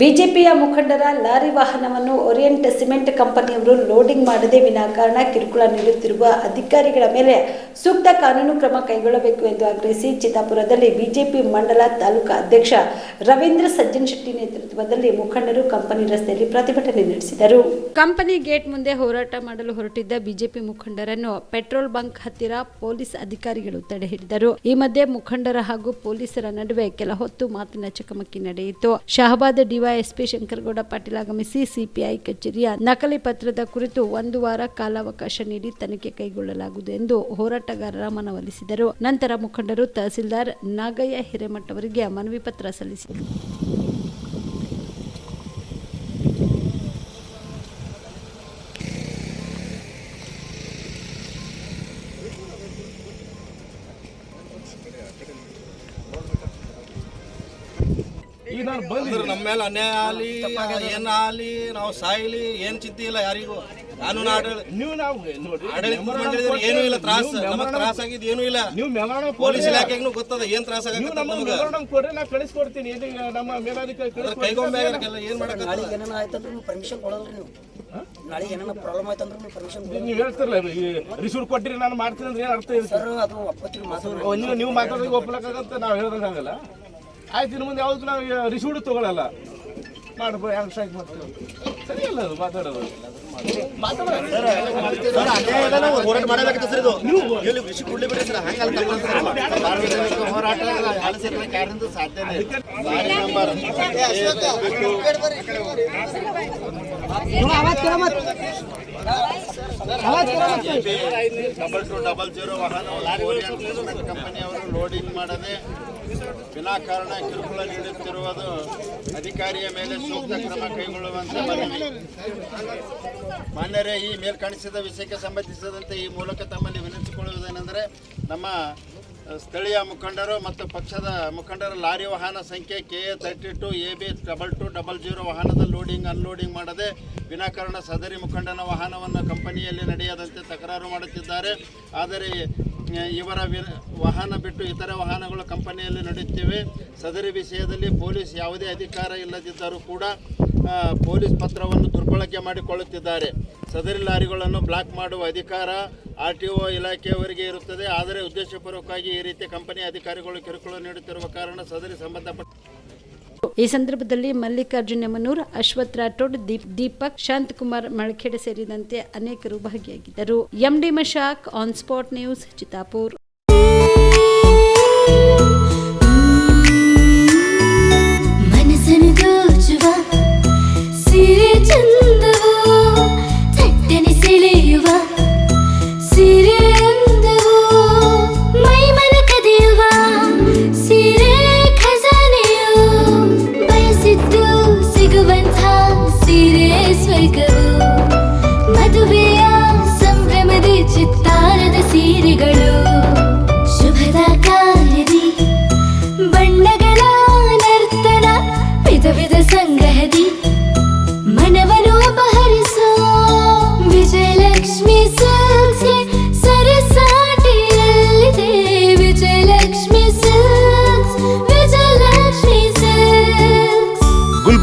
ಬಿಜೆಪಿಯ ಮುಖಂಡರ ಲಾರಿ ವಾಹನವನ್ನು ಓರಿಯೆಂಟ್ ಸಿಮೆಂಟ್ ಕಂಪನಿಯವರು ಲೋಡಿಂಗ್ ಮಾಡದೆ ವಿನಾಕಾರಣ ಕಿರುಕುಳ ನೀಡುತ್ತಿರುವ ಅಧಿಕಾರಿಗಳ ಮೇಲೆ ಸೂಕ್ತ ಕಾನೂನು ಕ್ರಮ ಕೈಗೊಳ್ಳಬೇಕು ಎಂದು ಆಗ್ರಹಿಸಿ ಚಿತ್ತಾಪುರದಲ್ಲಿ ಬಿಜೆಪಿ ಮಂಡಲ ತಾಲೂಕಾ ಅಧ್ಯಕ್ಷ ರವೀಂದ್ರ ಸಜ್ಜನ್ ಶೆಟ್ಟಿ ನೇತೃತ್ವದಲ್ಲಿ ಮುಖಂಡರು ಕಂಪನಿ ರಸ್ತೆಯಲ್ಲಿ ಪ್ರತಿಭಟನೆ ನಡೆಸಿದರು. ಕಂಪನಿ ಗೇಟ್ ಮುಂದೆ ಹೋರಾಟ ಮಾಡಲು ಹೊರಟಿದ್ದ ಬಿಜೆಪಿ ಮುಖಂಡರನ್ನು ಪೆಟ್ರೋಲ್ ಬಂಕ್ ಹತ್ತಿರ ಪೊಲೀಸ್ ಅಧಿಕಾರಿಗಳು ತಡೆ ಹಿಡಿದರು. ಈ ಮಧ್ಯೆ ಮುಖಂಡರ ಹಾಗೂ ಪೊಲೀಸರ ನಡುವೆ ಕೆಲ ಹೊತ್ತು ಮಾತಿನ ಚಕಮಕಿ ನಡೆಯಿತು. ಶಹಬಾದ್ ಡಿವೈಎಸ್ಪಿ ಶಂಕರಗೌಡ ಪಾಟೀಲ್ ಆಗಮಿಸಿ ಸಿಪಿಐ ಕಚೇರಿಯ ನಕಲಿ ಪತ್ರದ ಕುರಿತು ಒಂದು ವಾರ ಕಾಲಾವಕಾಶ ನೀಡಿ ತನಿಖೆ ಕೈಗೊಳ್ಳಲಾಗುವುದು ಎಂದು ಹೋರಾಟಗಾರರ ಮನವೊಲಿಸಿದರು ನಂತರ ಮುಖಂಡರು ತಹಸೀಲ್ದಾರ್ ನಾಗಯ್ಯ ಹಿರೇಮಠ್ ಅವರಿಗೆ ಮನವಿ ಪತ್ರ ಸಲ್ಲಿಸಿದರು. ಈಗ ನಾನು ಬಂದ್ರೆ ನಮ್ಮ ಮೇಲೆ ಅನ್ಯಾಯ ಆಗಲಿ ಏನು ಆಗಲಿ ನಾವು ಸಾಯ್ಲಿ ಏನ್ ಚಿಂತೆ ಇಲ್ಲ ಯಾರಿಗೂ. ನಾನು ಆಡಳಿತ ನೀವು ನಾವು ನೋಡಿ ಆಡಳಿತ ಮಂಡಳಿದ್ರೆ ಏನೂ ಇಲ್ಲ ತ್ರಾಸ. ನಮಗೆ ತ್ರಾಸ ಆಗಿದ್ ಏನೂ ಇಲ್ಲ. ನೀವು ಮೆಮೊರಾಂಡಮ್ ಪೊಲೀಸ್ ಇಲಾಖೆಗೂ ಗೊತ್ತದ ಏನ್ ತ್ರಾಸ ನಮ್ಮ ನಮಗ. ಮೆಮೊರಾಂಡಮ್ ಕೊಡ್ರಿ ನಾ ಕಳಿಸ್ಕೊಡ್ತೀನಿ. ಇದೀಗ ನಮ್ಮ ಮೇಲಾಧಿಕಾರಿ ಕಳಿಸ್ಕೊಡ್ತೀನಿ ಕೈಗೊಂಬೆ ಆಗಲ್ಲ ಏನ್ ಮಾಡಕ ನಾಳೆಗೆ ಏನಾನ ಆಯ್ತಂದ್ರೆ ನೀವು ಪರ್ಮಿಷನ್ ಕೊಡಲ್ರಿ ನೀವು. ನಾಳೆಗೆ ಏನಾನ ಪ್ರಾಬ್ಲಮ್ ಆಯ್ತಂದ್ರೆ ನೀವು ಪರ್ಮಿಷನ್ ನೀವು ಹೇಳ್ತಿರಲ್ಲ ರಿಸೂರ್ ಕೊಟ್ಟಿರಿ ನಾನು ಮಾಡ್ತೀನಿ ಅಂದ್ರೆ ಏನು ಅರ್ಥ ಇದೆ? ಸರ್ ಅದು ಒಪ್ಪತ್ತಿರಿ ಮಾತು ಓ, ನೀವು ನೀವು ಮಾತಾಡೋದಕ್ಕೆ ಒಪ್ಪಲಕ್ಕಾಗಂತ ನಾವು ಹೇಳ್ದಂಗಾಗಲ್ಲ ಆಯ್ತು ಇನ್ನು ಮುಂದೆ ಯಾವ್ದು ನಾವು ರಿಸೂಡ್ ತಗೊಳಲ್ಲ. ಮಾಡಬ ಹೆಂಗ್ ಸ್ಟ್ರೈಕ್ ಮಾಡ್ತೀವಿ ಸರಿ ಅಲ್ಲ ಅದು ಮಾತಾಡೋದು. ಹೋರಾಟ ಮಾಡಬೇಕಾಗ್ತದೆ ಸರ್ ಇದು. ಇಲ್ಲಿ ವಿಷಯ ಕೊಡ್ಲಿ ಬಿಡಿ ಸರ್ ಹಂಗಲ್ಲ ಹೋರಾಟ ಯಾರಿಂದ ಸಾಧ್ಯನೇ ಡಬಲ್ ಟು ಡಬಲ್ ಜೀರೋ ವಾಹನ ಕಂಪನಿಯವರು ಲೋಡಿಂಗ್ ಮಾಡದೆ ವಿನಾಕಾರಣ ಕಿರುಕುಳ ನೀಡುತ್ತಿರುವುದು ಅಧಿಕಾರಿಯ ಮೇಲೆ ಸೂಕ್ತ ಕ್ರಮ ಕೈಗೊಳ್ಳುವಂತೆ ಮನವಿ. ಮಾನ್ಯರೇ, ಈ ಮೇಲ್ಕಾಣಿಸಿದ ವಿಷಯಕ್ಕೆ ಸಂಬಂಧಿಸಿದಂತೆ ಈ ಮೂಲಕ ತಮ್ಮಲ್ಲಿ ವಿನಂತಿಸಿಕೊಳ್ಳುವುದೇನೆಂದರೆ, ನಮ್ಮ ಸ್ಥಳೀಯ ಮುಖಂಡರು ಮತ್ತು ಪಕ್ಷದ ಮುಖಂಡರ ಲಾರಿ ವಾಹನ ಸಂಖ್ಯೆ K A thirty two A B double two double zero ವಾಹನದ ಲೋಡಿಂಗ್ ಅನ್ಲೋಡಿಂಗ್ ಮಾಡದೆ ವಿನಾಕಾರಣ ಸದರಿ ಮುಖಂಡನ ವಾಹನವನ್ನು ಕಂಪನಿಯಲ್ಲಿ ನಡೆಯದಂತೆ ತಕರಾರು ಮಾಡುತ್ತಿದ್ದಾರೆ. ಆದರೆ ಇವರ ವಾಹನ ಬಿಟ್ಟು ಇತರೆ ವಾಹನಗಳು ಕಂಪನಿಯಲ್ಲಿ ನಡೆಯುತ್ತಿವೆ. ಸದರಿ ವಿಷಯದಲ್ಲಿ ಪೊಲೀಸ್ ಯಾವುದೇ ಅಧಿಕಾರ ಇಲ್ಲದಿದ್ದರೂ ಕೂಡ ಪೊಲೀಸ್ ಪತ್ರವನ್ನು ದುರ್ಬಳಕೆ ಮಾಡಿಕೊಳ್ಳುತ್ತಿದ್ದಾರೆ. ಸದರಿ ಲಾರಿಗಳನ್ನು ಬ್ಲಾಕ್ ಮಾಡುವ ಅಧಿಕಾರ ಆರ್ ಟಿ ಒ ಇಲಾಖೆಯವರಿಗೆ ಇರುತ್ತದೆ. ಆದರೆ ಉದ್ದೇಶಪೂರ್ವಕವಾಗಿ ಈ ರೀತಿ ಕಂಪನಿ ಅಧಿಕಾರಿಗಳು ಕಿರುಕುಳ ನೀಡುತ್ತಿರುವ ಕಾರಣ ಸದರಿ ಸಂಬಂಧಪಟ್ಟ ಈ ಸಂದರ್ಭದಲ್ಲಿ ಮಲ್ಲಿಕಾರ್ಜುನ ಯಮನೂರ್ ಅಶ್ವಥ್ ರಾಠೋಡ್ ದೀಪ್, ದೀಪಕ್, ಶಾಂತಕುಮಾರ್ ಮಳಖೇಡೆ ಸೇರಿದಂತೆ ಅನೇಕರು ಭಾಗಿಯಾಗಿದ್ದರು. MD Mashak, on spot news, Chittapur.